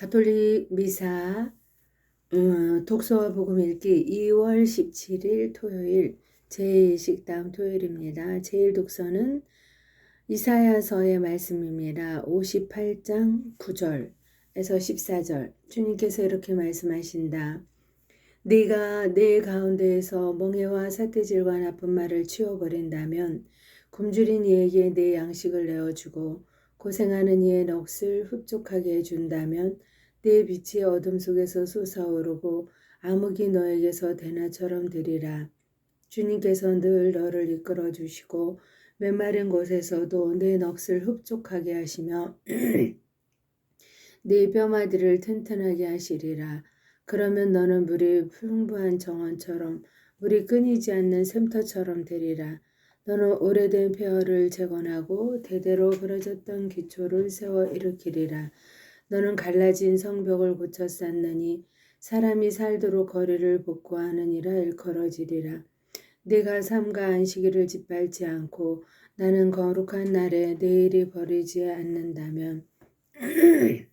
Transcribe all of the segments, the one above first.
가톨릭 미사 음, 독서와 복음 읽기 2월 17일 토요일 제2식당 토요일입니다. 제일 독서는 이사야서의 말씀입니다. 58장 9절에서 14절 주님께서 이렇게 말씀하신다. 네가 내 가운데에서 멍해와 사태질과 나쁜 말을 치워버린다면 굶주린 이에게 내 양식을 내어주고 고생하는 이의 넋을 흡족하게 해준다면 내 빛이 어둠 속에서 솟아오르고 암흑이 너에게서 대나처럼 되리라. 주님께서 늘 너를 이끌어 주시고 메마른 곳에서도 내 넋을 흡족하게 하시며 내 뼈마디를 튼튼하게 하시리라. 그러면 너는 물이 풍부한 정원처럼 물이 끊이지 않는 샘터처럼 되리라. 너는 오래된 폐허를 재건하고 대대로 부러졌던 기초를 세워 일으키리라. 너는 갈라진 성벽을 고쳐 쌓느니 사람이 살도록 거리를 복구하느니라 일컬어지리라. 내가 삼가 안식일을 짓밟지 않고 나는 거룩한 날에 내일이 버리지 않는다면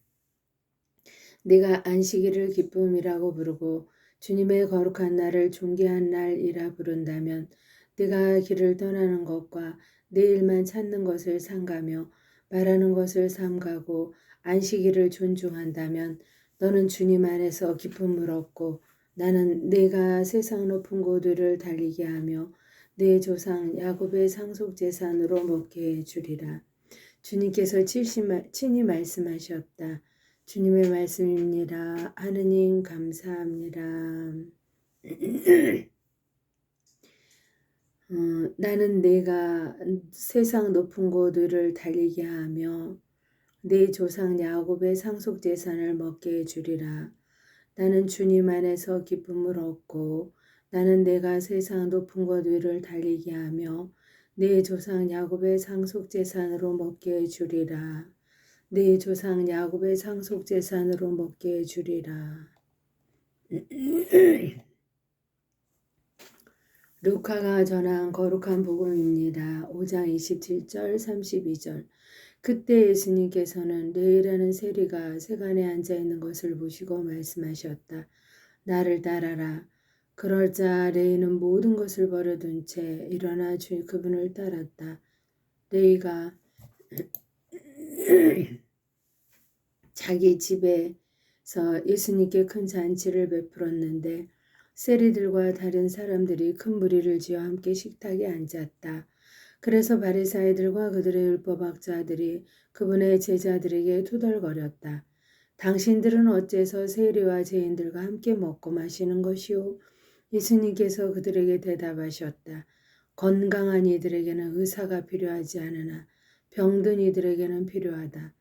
내가 안식일을 기쁨이라고 부르고 주님의 거룩한 날을 존귀한 날이라 부른다면 내가 길을 떠나는 것과 내 일만 찾는 것을 삼가며 말하는 것을 삼가고 안식일을 존중한다면 너는 주님 안에서 기쁨을 얻고 나는 내가 세상 높은 곳들을 달리게 하며 내 조상 야곱의 상속 재산으로 먹게 해 주리라. 주님께서 친히 말씀하셨다. 주님의 말씀입니다. 하느님 감사합니다. 어, 나는 내가 세상 높은 곳들을 달리게 하며 내 조상 야곱의 상속 재산을 먹게 해주리라. 나는 주님 안에서 기쁨을 얻고 나는 내가 세상 높은 곳 위를 달리게 하며 내 조상 야곱의 상속 재산으로 먹게 해주리라. 내 조상 야곱의 상속 재산으로 먹게 해주리라. 루카가 전한 거룩한 복음입니다. 5장 27절 32절 그때 예수님께서는 레이라는 세리가 세간에 앉아 있는 것을 보시고 말씀하셨다. 나를 따라라. 그러자 레이는 모든 것을 버려둔 채 일어나 주 그분을 따랐다. 레이가 자기 집에서 예수님께 큰 잔치를 베풀었는데 세리들과 다른 사람들이 큰 무리를 지어 함께 식탁에 앉았다. 그래서 바리사이들과 그들의 율법학자들이 그분의 제자들에게 투덜거렸다. 당신들은 어째서 세리와 죄인들과 함께 먹고 마시는 것이오? 예수님께서 그들에게 대답하셨다. 건강한 이들에게는 의사가 필요하지 않으나 병든 이들에게는 필요하다.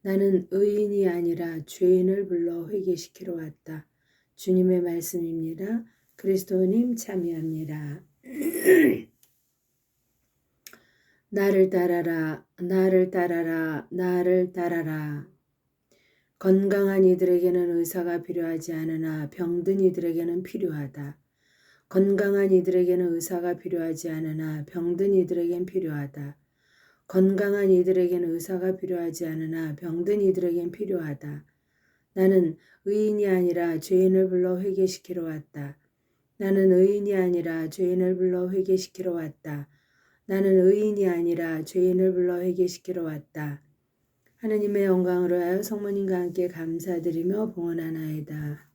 나는 의인이 아니라 죄인을 불러 회개시키러 왔다. 주님의 말씀입니다. 그리스도님 참여합니다. 나를 따라라, 나를 따라라, 나를 따라라. 건강한 이들에게는 의사가 필요하지 않으나 병든 이들에게는 필요하다. 건강한 이들에게는 의사가 필요하지 않으나 병든 이들에겐 필요하다. 건강한 이들에게는 의사가 필요하지 않으나 병든 이들에겐 필요하다. 나는 의인이 아니라 죄인을 불러 회개시키러 왔다. 나는 의인이 아니라 죄인을 불러 회개시키러 왔다. 나는 의인이 아니라 죄인을 불러 회개시키러 왔다. 하느님의 영광으로 하여 성모님과 함께 감사드리며 봉헌하나이다.